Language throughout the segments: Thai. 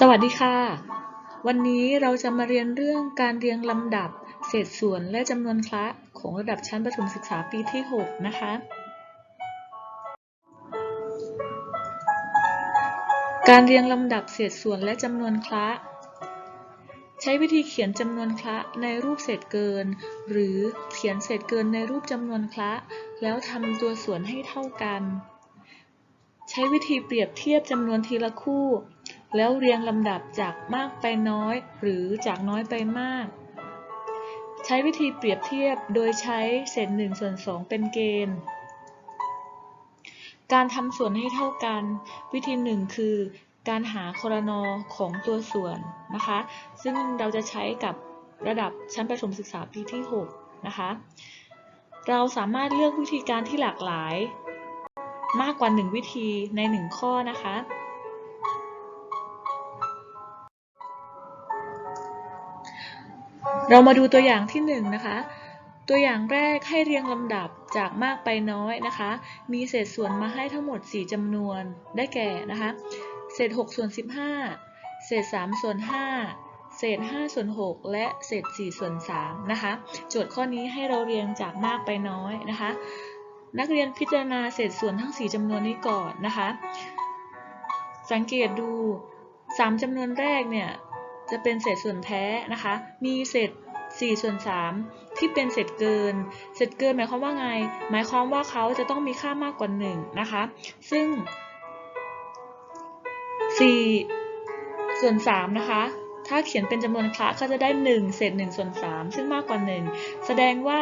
สวัสดีค่ะ วันนี้เราจะมาเรียนเรื่องการเรียงลำดับ เศษส่วนและจำนวนคละของระดับชั้นประถมศึกษาปีที่ 6 นะคะ การเรียงลำดับเศษส่วนและจำนวนคละ ใช้วิธีเขียนจำนวนคละในรูปเศษเกิน หรือเขียนเศษเกินในรูปจำนวนคละ แล้วทำตัวส่วนให้เท่ากัน ใช้วิธีเปรียบเทียบจำนวนทีละคู่ แล้วเรียงลำดับจากมากไปน้อย หรือจากน้อยไปมาก ใช้วิธีเปรียบเทียบโดยใช้เศษ1ส่วน2เป็นเกณฑ์การทำส่วนให้เท่ากัน วิธีหนึ่งคือการหาคอรนอของตัวส่วนนะคะ ซึ่งเราจะใช้กับระดับชั้นประถมศึกษาปีที่ 6 นะคะ เราสามารถเลือกวิธีการที่หลากหลาย มากกว่า 1 วิธีใน 1 ข้อนะคะ เรามาดูตัวอย่างที่1นนะคะ ตัวอย่างแรกให้เรียงลำดับจากมากไปน้อยนะคะ มีเศษส่วนมาให้ทั้งหมด 4จำนวน ได้แก่นะคะ เศษ6ส่วน15 เศษ3ส่วน5 เศษ5ส่วน6และเศษ4ส่วน3นะคะ โจทย์ข้อนี้ให้เราเรียงจากมากไปน้อยนะคะ นักเรียนพิจารณาเศษส่วนทั้ง 4จำนวนนี้ก่อนนะคะ สังเกตดู3จำนวนแรกเนี่ย จะเป็นเศษส่วนแท้นะคะ มีเศษ4ส่วน3ที่เป็นเศษเกิน เศษเกินหมายความว่าไง หมายความว่าเขาจะต้องมีค่ามากกว่า1นะคะ ซึ่ง4ส่วน3นะคะ ถ้าเขียนเป็นจำนวนคละก็จะได้ 1 เศษ1ส่วน3ซึ่งมากกว่า 1 แสดงว่า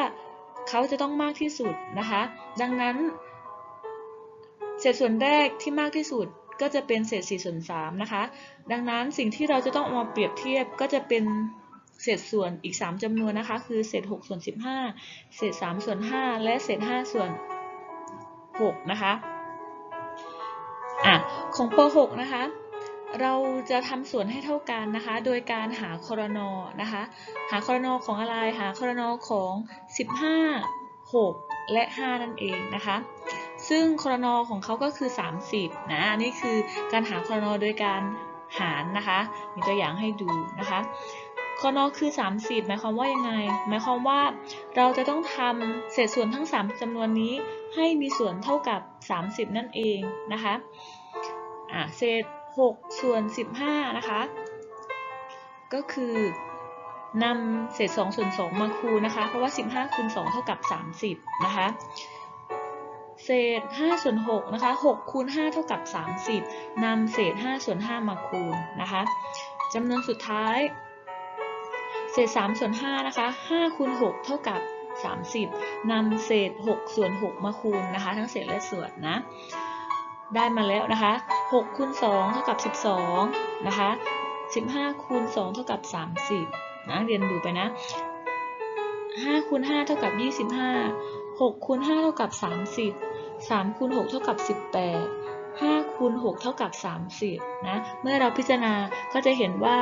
เขาจะต้องมากที่สุดนะคะ ดังนั้น เศษส่วนแรกที่มากที่สุด ก็จะเป็นเศษ4ส่วน3นะคะ ดังนั้นสิ่งที่เราจะต้องเอามาเปรียบเทียบก็จะเป็นเศษส่วนอีก 3จำนวนนะคะ คือเศษ6ส่วน15 เศษ3ส่วน 5 และเศษ5ส่วน6นะคะอะของป .6 นะคะ เราจะทำส่วนให้เท่ากันนะคะ โดยการหาครนนะคะ หาครนของอะไร หาครนของ 15 6 และ 5 นั่นเองนะคะ ซึ่งครนอของเขาก็คือ 30 นะนี่คือการหาครนอโดยการหารนะคะ มีตัวอย่างให้ดูนะคะคอรนอคือ 30 หมายความว่ายังไง หมายความว่าเราจะต้องทำเศษส่วนทั้ง 3จำนวนนี้ให้มีส่วนเท่ากับ 30 นั่นเองนะคะอะเศษ 6 ส่วน 15 นะคะ ก็คือนำเศษ 2 ส่วน 2 มาคูณนะคะ เพราะว่า 15คูณ2เท่ากับ 30 นะคะ เศษ5ส่วน6นะคะ6คูณ5เท่ากับ 30นำเศษ5ส่วน5มาคูณนะคะจำนวนสุดท้าย เศษ3ส่วน5นะคะ5คูณ6เท่ากับ 30นำเศษ6ส่วน6มาคูณนะคะ ทั้งเศษและส่วนนะได้มาแล้วนะคะ6คูณ2เท่ากับ 12นะคะ15คูณ2เท่ากับ 30นะเรียนดูไปนะ5คูณ5เท่ากับ 25 6คูณ5เท่ากับ 30 3คูณ6เท่ากับ 18 5คูณ6เท่ากับ 30 นะ เมื่อเราพิจารณาก็จะเห็นว่า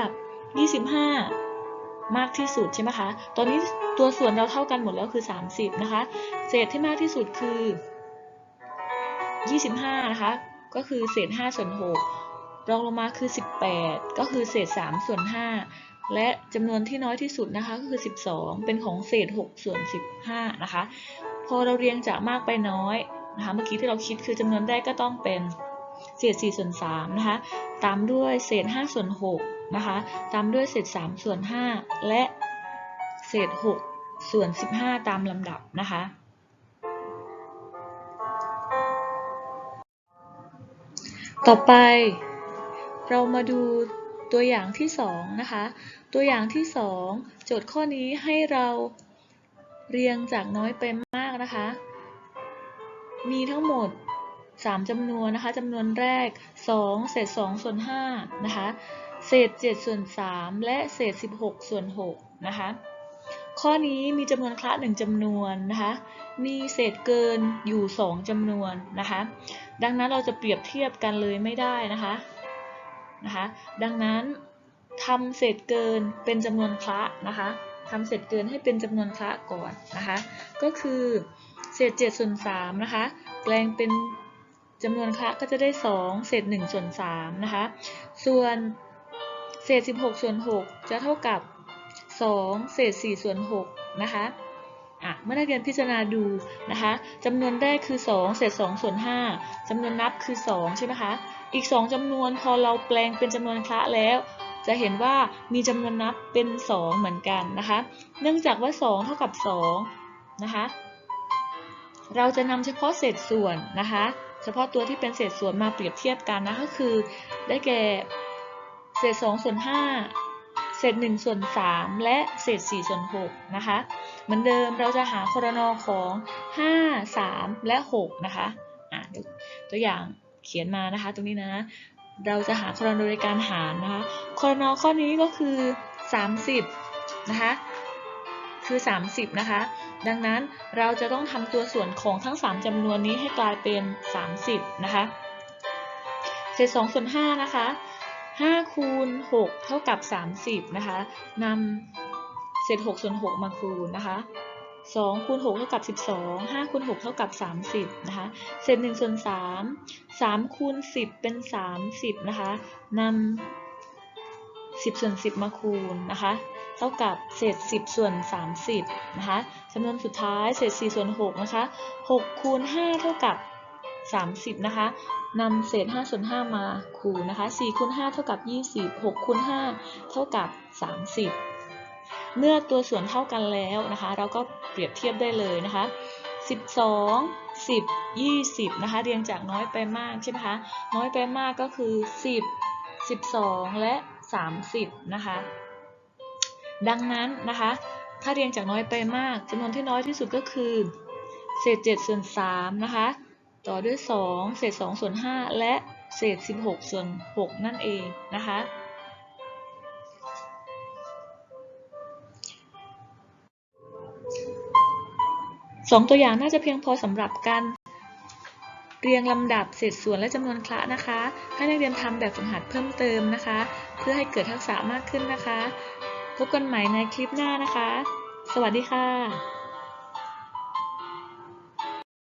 25 มากที่สุดใช่ไหมคะ ตอนนี้ตัวส่วนเราเท่ากันหมดแล้วคือ 30 นะคะ เศษที่มากที่สุดคือ 25 นะคะ ก็คือเศษ 5 ส่วน 6 รองลงมาคือ 18 ก็คือเศษ 3 ส่วน 5 และจำนวนที่น้อยที่สุดนะคะก็คือ 12 เป็นของเศษ 6 ส่วน 15 นะคะ พอเราเรียงจากมากไปน้อย นะคะเมื่อกี้ที่เราคิดคือจำนวนแรกก็ต้องเป็นเศษ4ส่วน3นะคะตามด้วยเศษ5ส่วน6นะคะตามด้วยเศษ3ส่วน5และเศษ6ส่วน 15 ตามลำดับนะคะต่อไปเรามาดูตัวอย่างที่2นะคะ ตัวอย่างที่ 2 โจทย์ข้อนี้ให้เราเรียงจากน้อยไปมากนะคะ มีทั้งหมด 3จำนวนนะคะจำนวนแรก 2 เศษ 2 ส่วน5นะคะ เศษ 7 ส่วน 3 และเศษ 16 ส่วน6นะคะ ข้อนี้มีจำนวนคละ1จำนวนนะคะ มีเศษเกินอยู่ 2จำนวนนะคะ ดังนั้นเราจะเปรียบเทียบกันเลยไม่ได้นะคะนะคะ ดังนั้นทำเศษเกินเป็นจำนวนคละนะคะทำเศษเกินให้เป็นจำนวนคละก่อนนะคะ ก็คือ ศษ7ส่วน3นะคะ แปลงเป็นจำนวนคละก็จะได้ 2 เศษ1ส่วน3นะคะ ส่วนเศษ 16 ส่วน 6 จะเท่ากับ 2 เศษ4ส่วน6นะคะอะเมื่อนักเรียนพิจารณาดูนะคะจำนวนแรกคือ 2 เศษ2ส่วน5จำนวนนับคือ 2 ใช่ไหมคะ อีก 2จำนวนพอเราแปลงเป็นจำนวนคละแล้ว จะเห็นว่ามีจำนวนนับเป็น 2 เหมือนกันนะคะ เนื่องจากว่า 2 เท่ากับ2นะคะ เราจะนำเฉพาะเศษส่วนนะคะ เฉพาะตัวที่เป็นเศษส่วนมาเปรียบเทียบกันนะก็คือ ได้แก่เศษ2ส่วน5เศษ1ส่วน3และเศษ4ส่วน6นะคะ เหมือนเดิมเราจะหาครนอของ 5 3 และ6นะคะอะเดี๋ยวตัวอย่างเขียนมานะคะตรงนี้นะ เราจะหาครนอโดยการหารนะคะครนอข้อนี้ก็คือ 30นะคะคือ 30นะคะ ดังนั้นเราจะต้องทำตัวส่วนของทั้ง 3จำนวนนี้ให้กลายเป็น 30 นะคะ เศษ2ส่วน5นะคะ 5 คูณ 6 เท่ากับ 30 นะคะนำเศษ6ส่วน 6 มาคูณนะคะ2คูณ6เท่ากับ 12 5คูณ6เท่ากับ 30 นะคะ เศษ1ส่วน 3 3คูณ10 เป็น 30 นะคะนำ10ส่วน10 มาคูณนะคะ เท่ากับเศษ 10 ส่วน 30 นะคะจำนวนสุดท้ายเศษ 4 ส่วน 6 นะคะ 6 คูณ 5 เท่ากับ 30 นะคะนำเศษ 5 ส่วน 5 มาคูณนะคะ 4 คูณ 5 เท่ากับ 20 6 คูณ 5 เท่ากับ 30 เมื่อตัวส่วนเท่ากันแล้วนะคะ เราก็เปรียบเทียบได้เลยนะคะ 12 10 20 นะคะ เรียงจากน้อยไปมากใช่ไหมคะ น้อยไปมากก็คือ 10 12 และ 30 นะคะ ดังนั้นนะคะ ถ้าเรียงจากน้อยไปมากจำนวนที่น้อยที่สุดก็คือเศษ7ส่วน3นะคะ ต่อด้วย 2 เศษ2ส่วน5และเศษ 16 ส่วน 6 นั่นเองนะคะ สองตัวอย่างน่าจะเพียงพอสำหรับการเรียงลำดับเศษส่วนและจำนวนคละนะคะ ให้นักเรียนทำแบบฝึกหัดเพิ่มเติมนะคะ เพื่อให้เกิดทักษะมากขึ้นนะคะ พบกันใหม่ในคลิปหน้านะคะ สวัสดีค่ะ